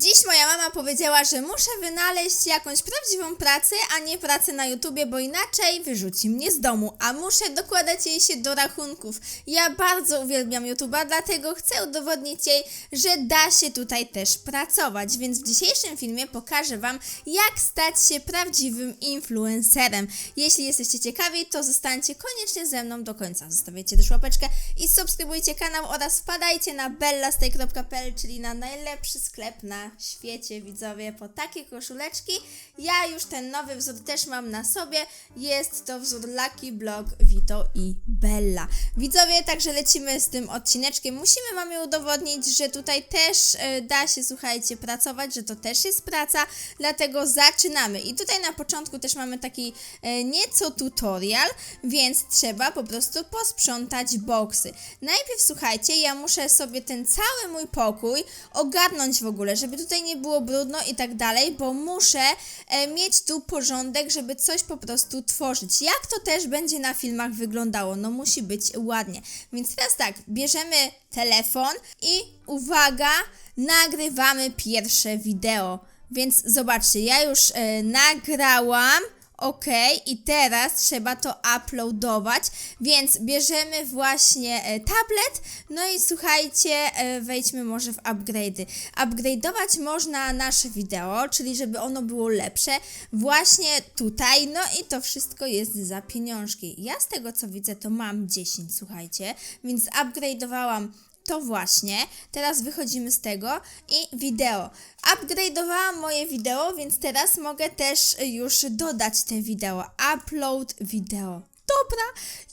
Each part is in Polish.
Dziś moja mama powiedziała, że muszę wynaleźć jakąś prawdziwą pracę, a nie pracę na YouTubie, bo inaczej wyrzuci mnie z domu, a muszę dokładać jej się do rachunków. Ja bardzo uwielbiam YouTuba, dlatego chcę udowodnić jej, że da się tutaj też pracować, więc w dzisiejszym filmie pokażę Wam, jak stać się prawdziwym influencerem. Jeśli jesteście ciekawi, to zostańcie koniecznie ze mną do końca. Zostawiajcie też łapeczkę i subskrybujcie kanał oraz wpadajcie na bellastay.pl, czyli na najlepszy sklep na świecie, widzowie, po takie koszuleczki. Ja już ten nowy wzór też mam na sobie. Jest to wzór Lucky Block, Vito i Bella. Widzowie, także lecimy z tym odcineczkiem. Musimy mamie udowodnić, że tutaj też e, da się, słuchajcie, pracować, że to też jest praca, dlatego zaczynamy. I tutaj na początku też mamy taki e, nieco tutorial, więc trzeba po prostu posprzątać boksy. Najpierw, słuchajcie, ja muszę sobie ten cały mój pokój ogarnąć w ogóle, żeby tutaj nie było brudno i tak dalej, bo muszę e, mieć tu porządek, żeby coś po prostu tworzyć. Jak to też będzie na filmach wyglądało? No musi być ładnie. Więc teraz tak, bierzemy telefon i uwaga, nagrywamy pierwsze wideo. Więc zobaczcie, ja już e, nagrałam. Ok, i teraz trzeba to uploadować, więc bierzemy właśnie e, tablet, no i słuchajcie, e, wejdźmy może w upgrade'y. Upgrade'ować można nasze wideo, czyli żeby ono było lepsze, właśnie tutaj, no i to wszystko jest za pieniążki. Ja z tego co widzę, to mam 10, słuchajcie, więc upgrade'owałam to właśnie. Teraz wychodzimy z tego i wideo. Upgrade'owałam moje wideo, więc teraz mogę też już dodać te wideo. Upload wideo. Dobra,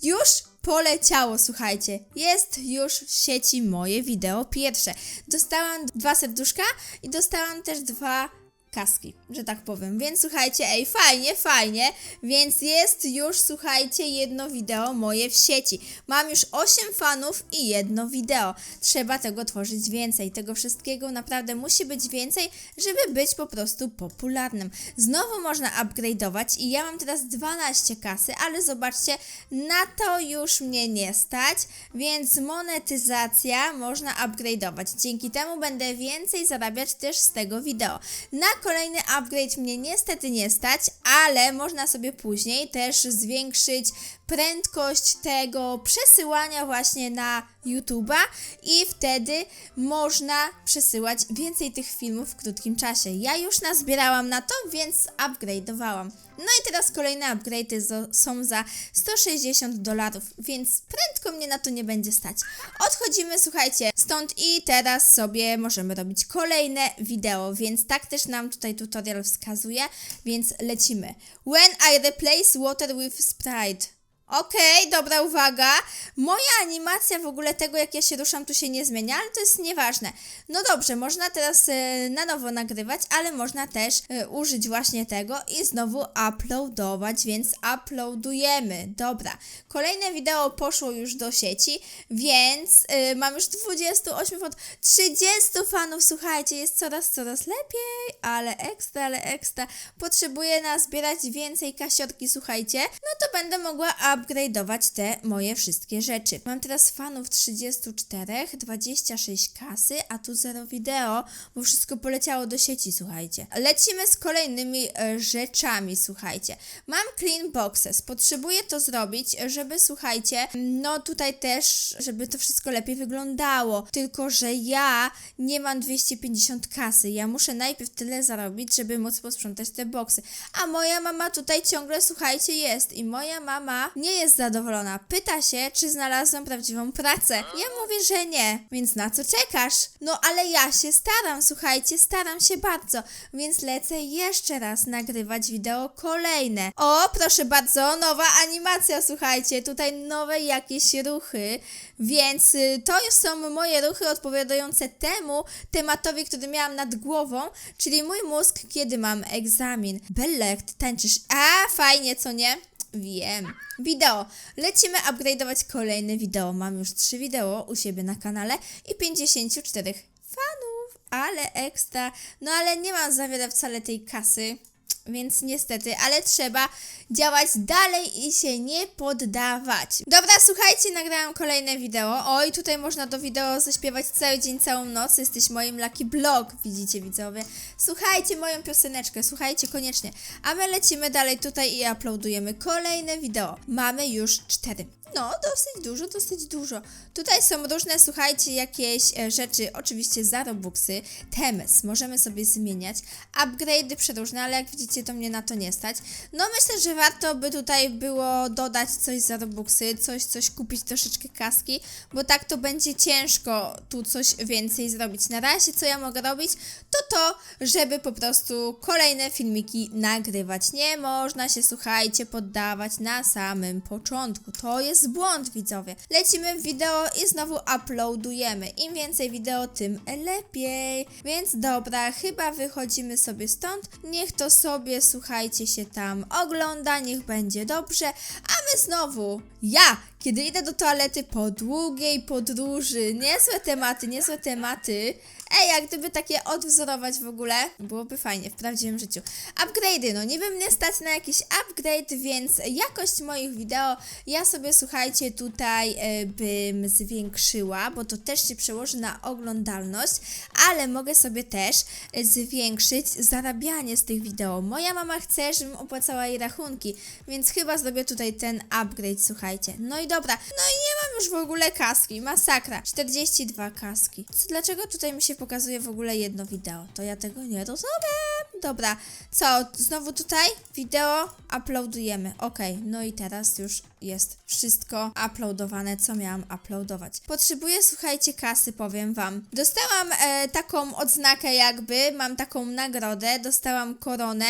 już poleciało, słuchajcie. Jest już w sieci moje wideo pierwsze. Dostałam dwa serduszka i dostałam też dwa kaski, że tak powiem. Więc słuchajcie, ej, fajnie, fajnie. Więc jest już, słuchajcie, jedno wideo moje w sieci. Mam już 8 fanów i jedno wideo. Trzeba tego tworzyć więcej. Tego wszystkiego naprawdę musi być więcej, żeby być po prostu popularnym. Znowu można upgrade'ować i ja mam teraz 12 kasy, ale zobaczcie, na to już mnie nie stać, więc monetyzacja można upgrade'ować. Dzięki temu będę więcej zarabiać też z tego wideo. Na kolejny upgrade mnie niestety nie stać, ale można sobie później też zwiększyć prędkość tego przesyłania właśnie na YouTube'a i wtedy można przesyłać więcej tych filmów w krótkim czasie. Ja już nazbierałam na to, więc upgrade'owałam. No i teraz kolejne upgrade'y są za 160 dolarów, więc prędko mnie na to nie będzie stać. Odchodzimy, słuchajcie, stąd i teraz sobie możemy robić kolejne wideo, więc tak też nam tutaj tutorial wskazuje, więc lecimy. When I replace water with Sprite. Okej, dobra, uwaga. Moja animacja w ogóle tego, jak ja się ruszam, tu się nie zmienia, ale to jest nieważne. No dobrze, można teraz e, na nowo nagrywać, ale można też e, użyć właśnie tego i znowu uploadować, więc uploadujemy. Dobra, kolejne wideo poszło już do sieci, więc e, mam już 28 fanów, 30 fanów, słuchajcie, jest coraz, coraz lepiej, ale ekstra, ale ekstra. Potrzebuję nazbierać więcej kasiorki, słuchajcie, no to będę mogła upgrade'ować te moje wszystkie rzeczy. Mam teraz fanów 34, 26 kasy, a tu 0 wideo, bo wszystko poleciało do sieci, słuchajcie. Lecimy z kolejnymi e, rzeczami, słuchajcie. Mam clean boxes, potrzebuję to zrobić, żeby, słuchajcie, no tutaj też, żeby to wszystko lepiej wyglądało. Tylko, że ja nie mam 250 kasy, ja muszę najpierw tyle zarobić, żeby móc posprzątać te boxy. A moja mama tutaj ciągle, słuchajcie, jest i moja mama nie jest zadowolona. Pyta się, czy znalazłam prawdziwą pracę. Ja mówię, że nie, więc na co czekasz? No ale ja się staram, słuchajcie, staram się bardzo, więc lecę jeszcze raz nagrywać wideo kolejne. O, proszę bardzo, nowa animacja, słuchajcie, tutaj nowe jakieś ruchy, więc y, to już są moje ruchy odpowiadające temu tematowi, który miałam nad głową, czyli mój mózg, kiedy mam egzamin. Ty tańczysz? A, fajnie, co nie? Wiem. Wideo. Lecimy upgrade'ować kolejne wideo. Mam już 3 wideo u siebie na kanale i 54 fanów. Ale ekstra. No ale nie mam za wiele wcale tej kasy. Więc niestety, ale trzeba działać dalej i się nie poddawać. Dobra, słuchajcie, nagrałam kolejne wideo. Oj, tutaj można do wideo zaśpiewać cały dzień, całą noc. Jesteś moim lucky blog, widzicie widzowie. Słuchajcie moją pioseneczkę, słuchajcie koniecznie. A my lecimy dalej tutaj i uploadujemy kolejne wideo. Mamy już cztery. No, dosyć dużo, dosyć dużo. Tutaj są różne, słuchajcie, jakieś e, rzeczy, oczywiście za Robuxy, temes, możemy sobie zmieniać, upgrade'y przeróżne, ale jak widzicie, to mnie na to nie stać. No, myślę, że warto by tutaj było dodać coś za Robuxy, coś, coś kupić, troszeczkę kaski, bo tak to będzie ciężko tu coś więcej zrobić. Na razie, co ja mogę robić, to to, żeby po prostu kolejne filmiki nagrywać. Nie można się, słuchajcie, poddawać na samym początku. To jest błąd, widzowie. Lecimy w wideo i znowu uploadujemy. Im więcej wideo, tym lepiej. Więc dobra, chyba wychodzimy sobie stąd. Niech to sobie, słuchajcie, się tam ogląda, niech będzie dobrze. A my znowu, ja, kiedy idę do toalety po długiej podróży, niezłe tematy, niezłe tematy. Ej, jak gdyby takie odwzorować w ogóle, byłoby fajnie w prawdziwym życiu. Upgrade'y, no niby mnie stać na jakiś upgrade, więc jakość moich wideo ja sobie, słuchajcie, tutaj e, bym zwiększyła, bo to też się przełoży na oglądalność, ale mogę sobie też zwiększyć zarabianie z tych wideo. Moja mama chce, żebym opłacała jej rachunki, więc chyba zrobię tutaj ten upgrade, słuchajcie. No i dobra, no i nie mam już w ogóle kaski, masakra. 42 kaski. Co, dlaczego tutaj mi się pokazuje w ogóle jedno wideo? To ja tego nie rozumiem. Dobra, co, znowu tutaj wideo uploadujemy. Okej, no i teraz już jest wszystko uploadowane, co miałam uploadować. Potrzebuję, słuchajcie, kasy, powiem wam. Dostałam e, taką odznakę jakby, mam taką nagrodę, dostałam koronę,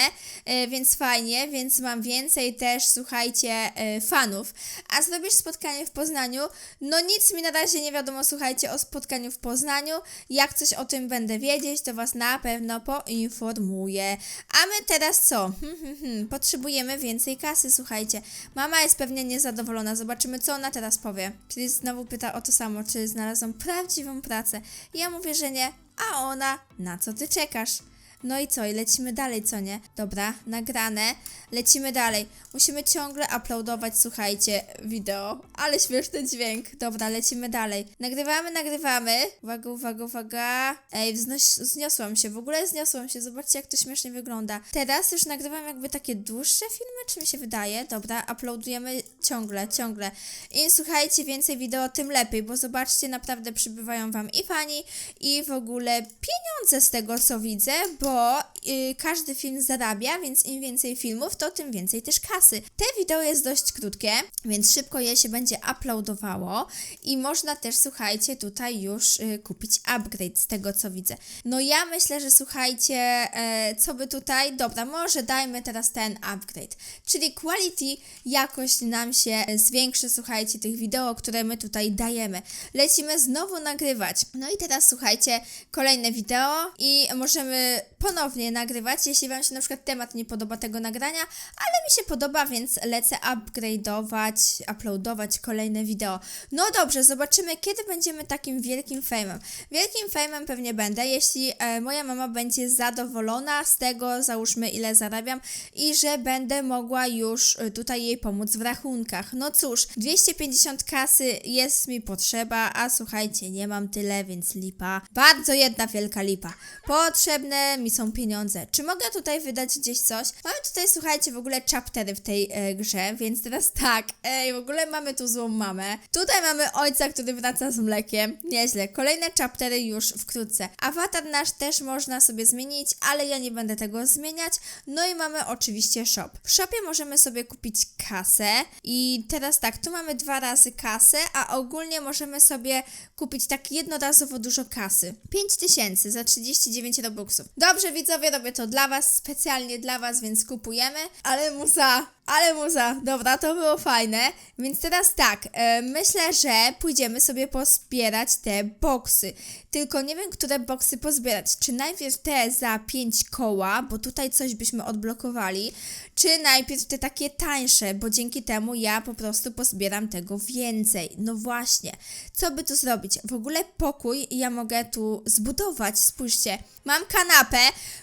e, więc fajnie, więc mam więcej też, słuchajcie, e, fanów. A zrobisz spotkanie w Poznaniu? No nic mi na razie nie wiadomo, słuchajcie, o spotkaniu w Poznaniu. Jak coś o tym będę wiedzieć, to was na pewno poinformuję. A my teraz co? Hmm, hmm, hmm. Potrzebujemy więcej kasy, słuchajcie. Mama jest pewnie niezadowolona. Zobaczymy, co ona teraz powie. Czyli znowu pyta o to samo, czy znalazłam prawdziwą pracę. Ja mówię, że nie, a ona, na co ty czekasz? No i co? I lecimy dalej, co nie? Dobra, nagrane. Lecimy dalej. Musimy ciągle uploadować, słuchajcie, wideo. Ale śmieszny dźwięk. Dobra, lecimy dalej. Nagrywamy, nagrywamy. Uwaga, uwaga, uwaga. Ej, zniosłam się. W ogóle zniosłam się. Zobaczcie, jak to śmiesznie wygląda. Teraz już nagrywam jakby takie dłuższe filmy, czy mi się wydaje? Dobra, uploadujemy ciągle, ciągle. I słuchajcie, więcej wideo, tym lepiej, bo zobaczcie, naprawdę przybywają wam i fani, i w ogóle pieniądze z tego, co widzę, bo y, każdy film zarabia, więc im więcej filmów, to tym więcej też kasy. Te wideo jest dość krótkie, więc szybko je się będzie uploadowało i można też, słuchajcie, tutaj już y, kupić upgrade z tego, co widzę. No ja myślę, że słuchajcie, e, co by tutaj, dobra, może dajmy teraz ten upgrade, czyli quality, jakość nam się zwiększy, słuchajcie, tych wideo, które my tutaj dajemy. Lecimy znowu nagrywać. No i teraz słuchajcie, kolejne wideo i możemy ponownie nagrywać, jeśli Wam się na przykład temat nie podoba tego nagrania, ale mi się podoba, więc lecę upgrade'ować, uploadować kolejne wideo. No dobrze, zobaczymy, kiedy będziemy takim wielkim fame'em. Wielkim fame'em pewnie będę, jeśli e, moja mama będzie zadowolona z tego, załóżmy ile zarabiam i że będę mogła już e, tutaj jej pomóc w rachunkach. No cóż, 250 kasy jest mi potrzeba, a słuchajcie, nie mam tyle, więc lipa. Bardzo jedna wielka lipa. Potrzebne mi są pieniądze. Czy mogę tutaj wydać gdzieś coś? Mamy tutaj, słuchajcie, w ogóle chaptery w tej e, grze, więc teraz tak, ej, w ogóle mamy tu złą mamę. Tutaj mamy ojca, który wraca z mlekiem. Nieźle. Kolejne chaptery już wkrótce. Awatar nasz też można sobie zmienić, ale ja nie będę tego zmieniać. No i mamy oczywiście shop. W shopie możemy sobie kupić kasę i teraz tak, tu mamy dwa razy kasę, a ogólnie możemy sobie kupić tak jednorazowo dużo kasy. 5000 za 39 robuxów. Dobrze widzowie, robię to dla was, specjalnie dla was, więc kupujemy, ale muza, ale muza, dobra, to było fajne. Więc teraz tak, e, myślę, że pójdziemy sobie pozbierać te boksy. Tylko nie wiem, które boksy pozbierać. Czy najpierw te za 5 koła, bo tutaj coś byśmy odblokowali, czy najpierw te takie tańsze, bo dzięki temu ja po prostu pozbieram tego więcej. No właśnie, co by tu zrobić? W ogóle pokój ja mogę tu zbudować, spójrzcie. Mam kanapę,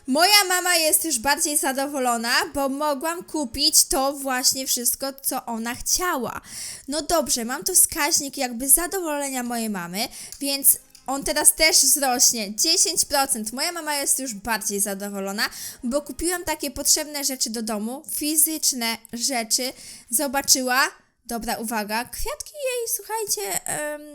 moja Moja mama jest już bardziej zadowolona, bo mogłam kupić to właśnie wszystko, co ona chciała. No dobrze, mam tu wskaźnik jakby zadowolenia mojej mamy, więc on teraz też wzrośnie 10%. Moja mama jest już bardziej zadowolona, bo kupiłam takie potrzebne rzeczy do domu, fizyczne rzeczy. Zobaczyła. Dobra, uwaga, kwiatki jej, słuchajcie,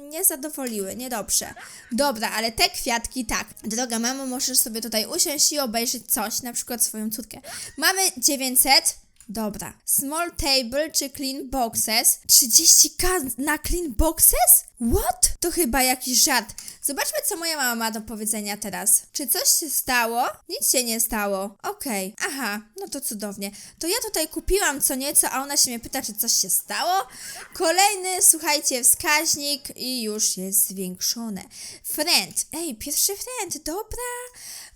nie zadowoliły, niedobrze. Dobra, ale te kwiatki tak. Droga mamo, możesz sobie tutaj usiąść i obejrzeć coś, na przykład swoją córkę. Mamy 900. Dobra. Small table czy clean boxes? 30k na clean boxes? What? To chyba jakiś żart. Zobaczmy, co moja mama ma do powiedzenia teraz. Czy coś się stało? Nic się nie stało. Okej. Aha, no to cudownie. To ja tutaj kupiłam co nieco, a ona się mnie pyta, czy coś się stało? Kolejny, słuchajcie, wskaźnik i już jest zwiększone. Friend. Ej, pierwszy friend. Dobra.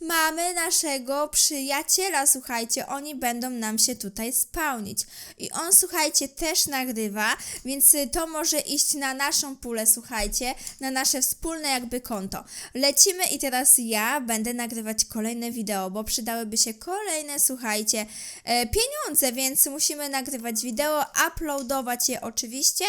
Mamy naszego przyjaciela, słuchajcie, oni będą nam się tutaj spełnić. I on, słuchajcie, też nagrywa, więc y, to może iść na naszą pulę, słuchajcie, na nasze wspólne jakby konto. Lecimy i teraz ja będę nagrywać kolejne wideo, bo przydałyby się kolejne, słuchajcie, e, pieniądze, więc musimy nagrywać wideo, uploadować je oczywiście,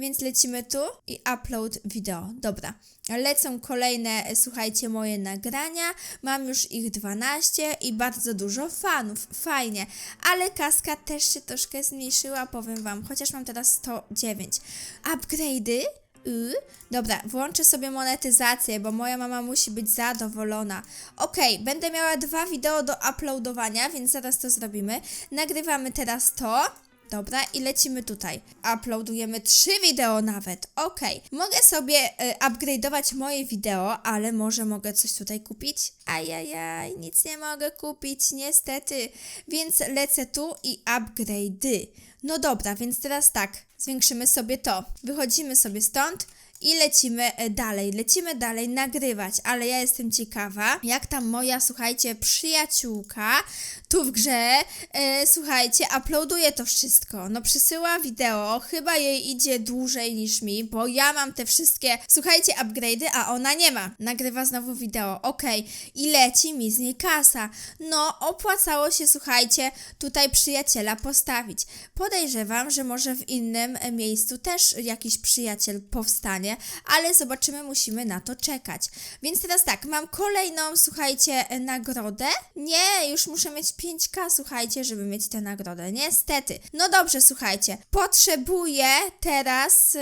więc lecimy tu i upload wideo. Dobra. Lecą kolejne, e, słuchajcie, moje nagrania. Mam już ich 12 i bardzo dużo fanów. Fajnie. Ale kaska też się troszkę zmniejszyła, powiem wam. Chociaż mam teraz 109. Upgrade'y? Y? Dobra, włączę sobie monetyzację, bo moja mama musi być zadowolona. Okej, będę miała dwa wideo do uploadowania, więc zaraz to zrobimy. Nagrywamy teraz to. Dobra, i lecimy tutaj. Uploadujemy trzy wideo nawet. Okej. Mogę sobie e, upgrade'ować moje wideo, ale może mogę coś tutaj kupić? Ajajaj, nic nie mogę kupić, niestety. Więc lecę tu i upgrade'y. No dobra, więc teraz tak. Zwiększymy sobie to. Wychodzimy sobie stąd. I lecimy e, dalej, lecimy dalej nagrywać, ale ja jestem ciekawa, jak tam moja, słuchajcie, przyjaciółka tu w grze, e, słuchajcie, uploaduje to wszystko. No przysyła wideo, chyba jej idzie dłużej niż mi, bo ja mam te wszystkie, słuchajcie, upgrade'y, a ona nie ma. Nagrywa znowu wideo, okej, i leci mi z niej kasa. No, opłacało się, słuchajcie, tutaj przyjaciela postawić. Podejrzewam, że może w innym e, miejscu też jakiś przyjaciel powstanie, ale zobaczymy, musimy na to czekać. Więc teraz tak, mam kolejną, słuchajcie, e, nagrodę. Nie, już muszę mieć 5k, słuchajcie, żeby mieć tę nagrodę. Niestety. No dobrze, słuchajcie. Potrzebuję teraz, yy,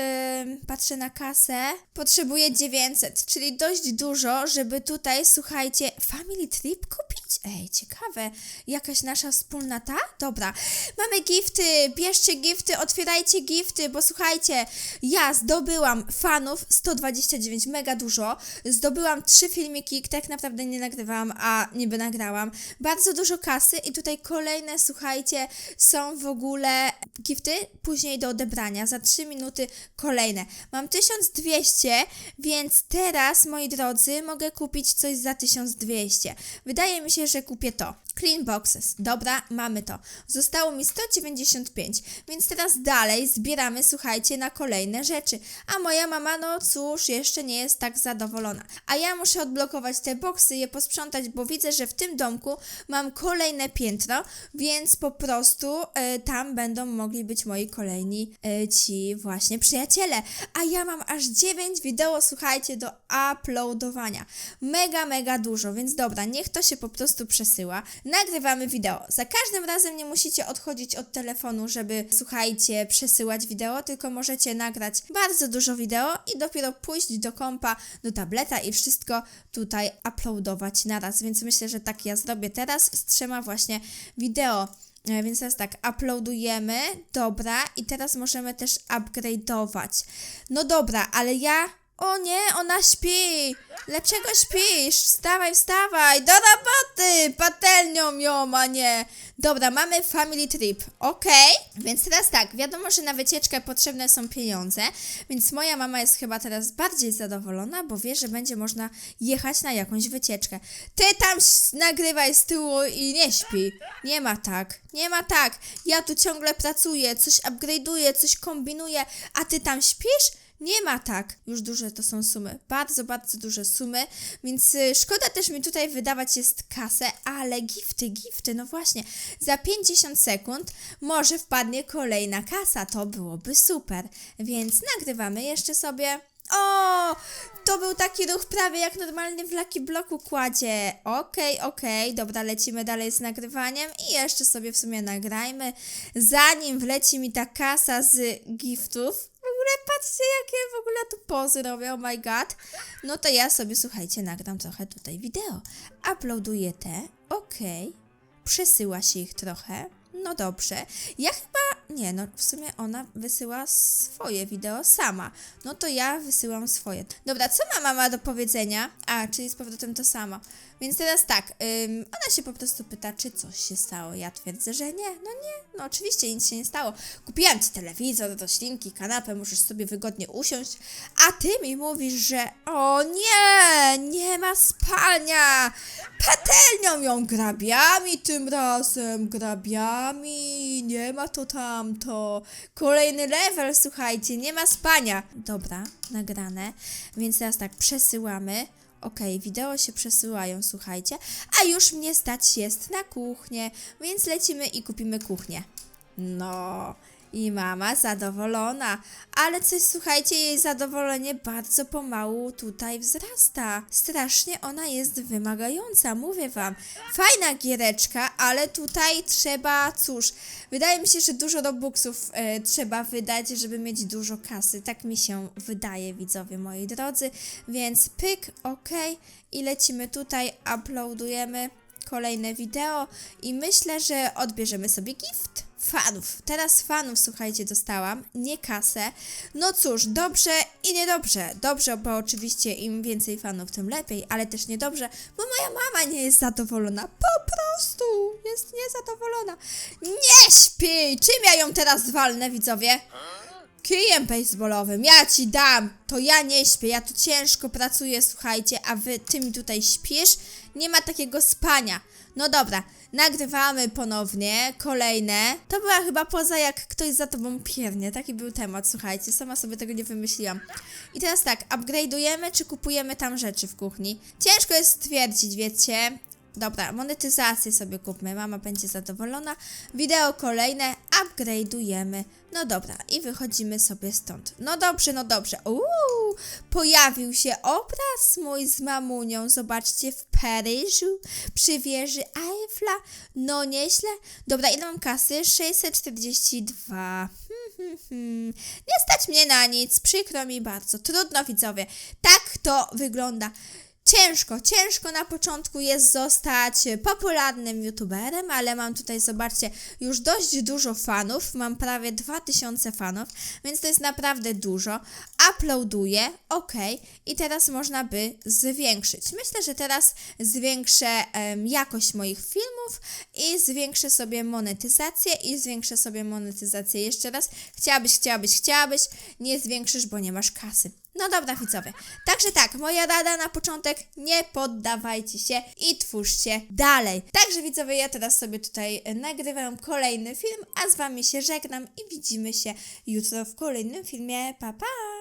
patrzę na kasę, potrzebuję 900, czyli dość dużo, żeby tutaj, słuchajcie, family trip kupić. Ej, ciekawe. Jakaś nasza wspólna ta? Dobra. Mamy gifty, bierzcie gifty, otwierajcie gifty, bo słuchajcie, ja zdobyłam fanów 129, mega dużo. Zdobyłam trzy filmiki, tak naprawdę nie nagrywałam, a niby nagrałam. Bardzo dużo kasy i tutaj kolejne, słuchajcie, są w ogóle gifty później do odebrania. Za 3 minuty kolejne. Mam 1200, więc teraz, moi drodzy, mogę kupić coś za 1200. Wydaje mi się, że kupię to. Clean boxes. Dobra, mamy to. Zostało mi 195, więc teraz dalej zbieramy, słuchajcie, na kolejne rzeczy. A moja mama, no cóż, jeszcze nie jest tak zadowolona. A ja muszę odblokować te boksy, je posprzątać, bo widzę, że w tym domku mam kolejne piętro, więc po prostu e, tam będą mogli być moi kolejni e, ci właśnie przyjaciele. A ja mam aż 9 wideo, słuchajcie, do uploadowania. Mega, mega dużo, więc dobra, niech to się po prostu przesyła. Nagrywamy wideo. Za każdym razem nie musicie odchodzić od telefonu, żeby, słuchajcie, przesyłać wideo, tylko możecie nagrać bardzo dużo wideo i dopiero pójść do kompa, do tableta i wszystko tutaj uploadować naraz. Więc myślę, że tak ja zrobię teraz z trzema właśnie wideo. E, Więc teraz tak, uploadujemy, dobra, i teraz możemy też upgrade'ować. No dobra, ale ja... O nie, ona śpi! Dlaczego śpisz? Wstawaj, wstawaj! Do roboty! Patelnią ją, a nie! Dobra, mamy family trip, okej? Więc teraz tak, wiadomo, że na wycieczkę potrzebne są pieniądze, więc moja mama jest chyba teraz bardziej zadowolona, bo wie, że będzie można jechać na jakąś wycieczkę. Ty tam nagrywaj z tyłu i nie śpi. Nie ma tak, nie ma tak. Ja tu ciągle pracuję, coś upgrade'uję, coś kombinuję, a ty tam śpisz? Nie ma tak. Już duże to są sumy. Bardzo, bardzo duże sumy. Więc y, szkoda też mi tutaj wydawać jest kasę, ale gifty, gifty, no właśnie. Za 50 sekund może wpadnie kolejna kasa. To byłoby super. Więc nagrywamy jeszcze sobie. O! To był taki ruch prawie jak normalnie w Lucky Bloku kładzie. Okej, okej, dobra, lecimy dalej z nagrywaniem i jeszcze sobie w sumie nagrajmy. Zanim wleci mi ta kasa z giftów, ogóle patrzcie jakie w ogóle tu pozy robię, oh my god. No to ja sobie, słuchajcie, nagram trochę tutaj wideo. Uploaduję te, okej. Przesyła się ich trochę. No dobrze. Ja chyba. Nie, no w sumie ona wysyła swoje wideo sama. No to ja wysyłam swoje. Dobra, co ma mama do powiedzenia? A, czyli z powrotem to samo. Więc teraz tak, ym, ona się po prostu pyta, czy coś się stało. Ja twierdzę, że nie. No nie, no oczywiście nic się nie stało. Kupiłam ci telewizor, roślinki, kanapę, możesz sobie wygodnie usiąść. A ty mi mówisz, że o nie, nie ma spalnia. Patelnią ją grabiami tym razem, grabiami, nie ma to tamto. Kolejny level, słuchajcie, nie ma spania. Dobra, nagrane, więc teraz tak, przesyłamy. Okej, wideo się przesyłają, słuchajcie, a już mnie stać jest na kuchnię, więc lecimy i kupimy kuchnię. No, i mama zadowolona, ale coś słuchajcie, jej zadowolenie bardzo pomału tutaj wzrasta. Strasznie ona jest wymagająca, mówię wam. Fajna giereczka, ale tutaj trzeba, cóż, wydaje mi się, że dużo robuxów e, trzeba wydać, żeby mieć dużo kasy. Tak mi się wydaje, widzowie moi drodzy. Więc pyk, ok, i lecimy tutaj, uploadujemy kolejne wideo i myślę, że odbierzemy sobie gift. Fanów. Teraz fanów, słuchajcie, dostałam, nie kasę. No cóż, dobrze i niedobrze. Dobrze, bo oczywiście im więcej fanów, tym lepiej, ale też niedobrze, bo moja mama nie jest zadowolona. Po prostu jest niezadowolona. Nie śpi! Czym ja ją teraz walnę, widzowie? Kijem baseballowym, ja ci dam. To ja nie śpię, ja tu ciężko pracuję, słuchajcie, a wy, ty mi tutaj śpisz? Nie ma takiego spania. No dobra, nagrywamy ponownie, kolejne. To była chyba poza jak ktoś za tobą piernie, taki był temat, słuchajcie, sama sobie tego nie wymyśliłam. I teraz tak, upgrade'ujemy czy kupujemy tam rzeczy w kuchni? Ciężko jest stwierdzić, wiecie. Dobra, monetyzację sobie kupmy, mama będzie zadowolona. Wideo kolejne, upgrade'ujemy. No dobra, i wychodzimy sobie stąd. No dobrze, no dobrze. Uuu, pojawił się obraz mój z mamunią. Zobaczcie, w Paryżu, przy wieży Eiffla. No nieźle. Dobra, ile mam kasy? 642. Hmm, hmm, hmm. Nie stać mnie na nic, przykro mi bardzo. Trudno, widzowie. Tak to wygląda. Ciężko, ciężko na początku jest zostać popularnym youtuberem, ale mam tutaj, zobaczcie, już dość dużo fanów, mam prawie 2000 fanów, więc to jest naprawdę dużo. Uploaduję, ok, i teraz można by zwiększyć. Myślę, że teraz zwiększę em, jakość moich filmów i zwiększę sobie monetyzację i zwiększę sobie monetyzację jeszcze raz. Chciałabyś, chciałabyś, chciałabyś, nie zwiększysz, bo nie masz kasy. No dobra, widzowie. Także tak, moja rada na początek, nie poddawajcie się i twórzcie dalej. Także widzowie, ja teraz sobie tutaj e, nagrywam kolejny film, a z wami się żegnam i widzimy się jutro w kolejnym filmie. Pa, pa!